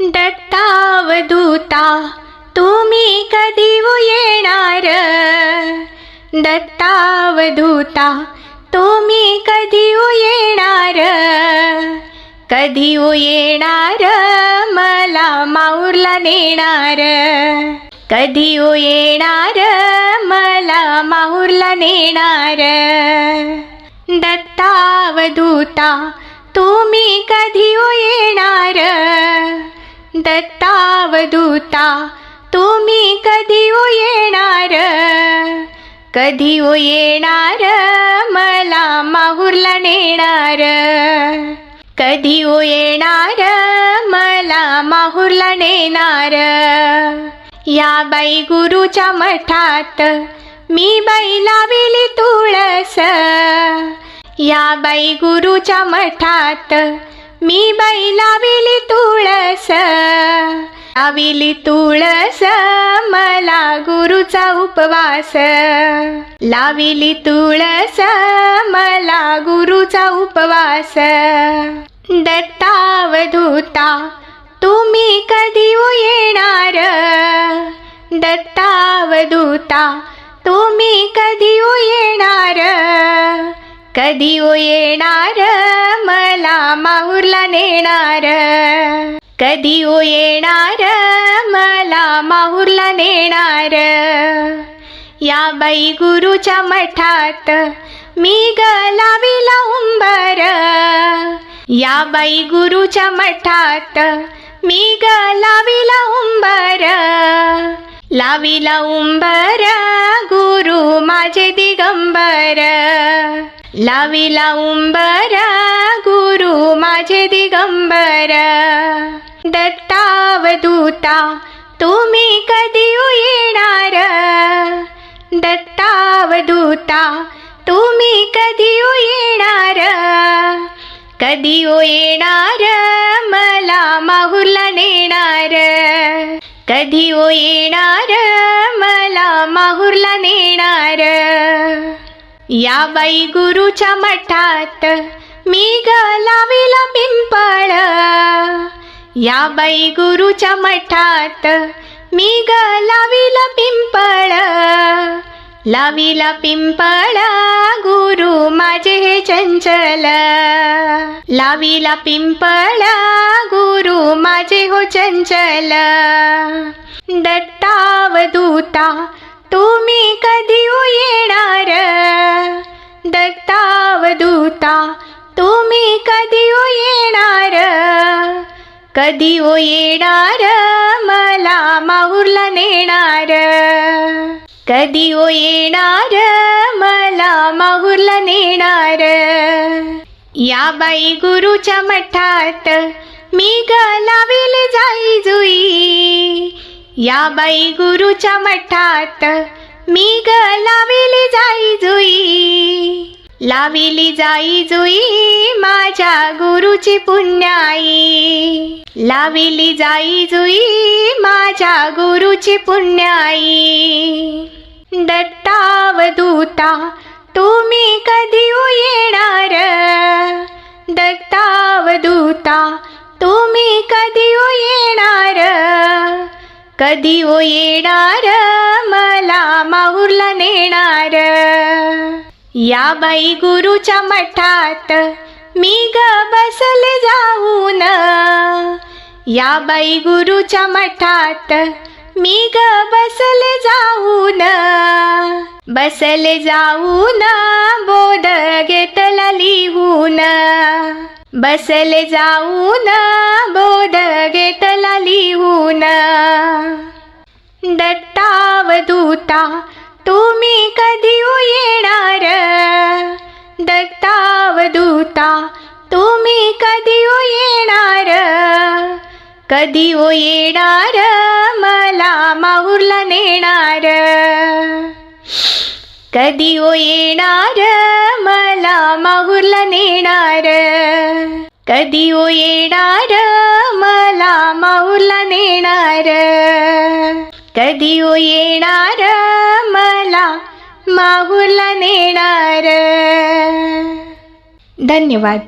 दत्तावधूता तुम्ही कधी येणार? दत्तावधूता तुम्ही कधी येणार? कधी येणार? मला माऊरला नेणार. कधी येणार? मला माऊरला नेणार. दत्तावधूता तुम्ही कधी दत्तावधूता तुम्ही कधी येणार? कधी येणार? मला माहूरला नेणार. कधी येणार? मला माहूरला नेणार. या बाई गुरुच्या मठात मी बाई लाविली तुळस. या बाई गुरुच्या मठात मी बाई लाविली तुळस. लाविली तुळस मला गुरुचा उपवास. लाविली तुळस मला गुरुचा उपवास. दत्तावधूता तुम्ही कधी हो येणार? दत्तावधूता तुम्ही कधी हो येणार? कधी हो येणार? मला माहूरला नेणार. कधी हो येणार? मला माहूरला नेणार. या बाई गुरुच्या मठात मी गलाविला उंबर या बाई गुरुच्या मठात मी गलाविला उंबर लाविला उंबर गुरु माझे दिगंबर. लाविला उंबरा गुरु माझे दिगंबर. दत्तावधूता तुम्ही कधी येणार? दत्तावधूता तुम्ही कधी येणार? कधी येणार? मला माहूरला नेणार. कधी येणार? मला माहूरला नेणार. या बाई गुरुच्या मठात मी गलाविला पिंपळ. या बाई गुरुच्या मठात मी गलाविला पिंपळ. लाविला पिंपळ गुरु माझे हे चंचल. लाविला पिंपळ गुरु माझे हो चंचल. दत्तावधूता दत्तावधूता तुम्ही कधी हो येणार? कधी हो येणार? मला माहूरला नेणार. कधी हो येणार? मला माहूरला नेणार. या बाई गुरुच्या मठात मी गलावेल जाई जुई. या बाई गुरुच्या मठात मी गलावेल जाई जुई. लाविली जाई जुई माझ्या गुरुची पुण्याई. लाविली जाई जुई माझ्या गुरुची पुण्याई. दत्तावधूता तुम्ही कधी येणार? दत्तावधूता तुम्ही कधी येणार? कधी येणार? मला माऊरला नेणार. या बाई गुरुच्या मठात मी ग बसले जाऊन. या बाई गुरुच्या मठात मी ग बसले जाऊन. बसले जाऊन बोध घेतला लिहून. बसले जाऊन बोध घेतला लिहून. दत्तावधूता तुम्ही कधी कधी हो येणार? मला माहूरला नेणार. कधी हो येणार? मला माहूरला नेणार. कधी हो येणार? मला माहूरला नेणार. कधी येणार? मला माहूरला नेणार. धन्यवाद.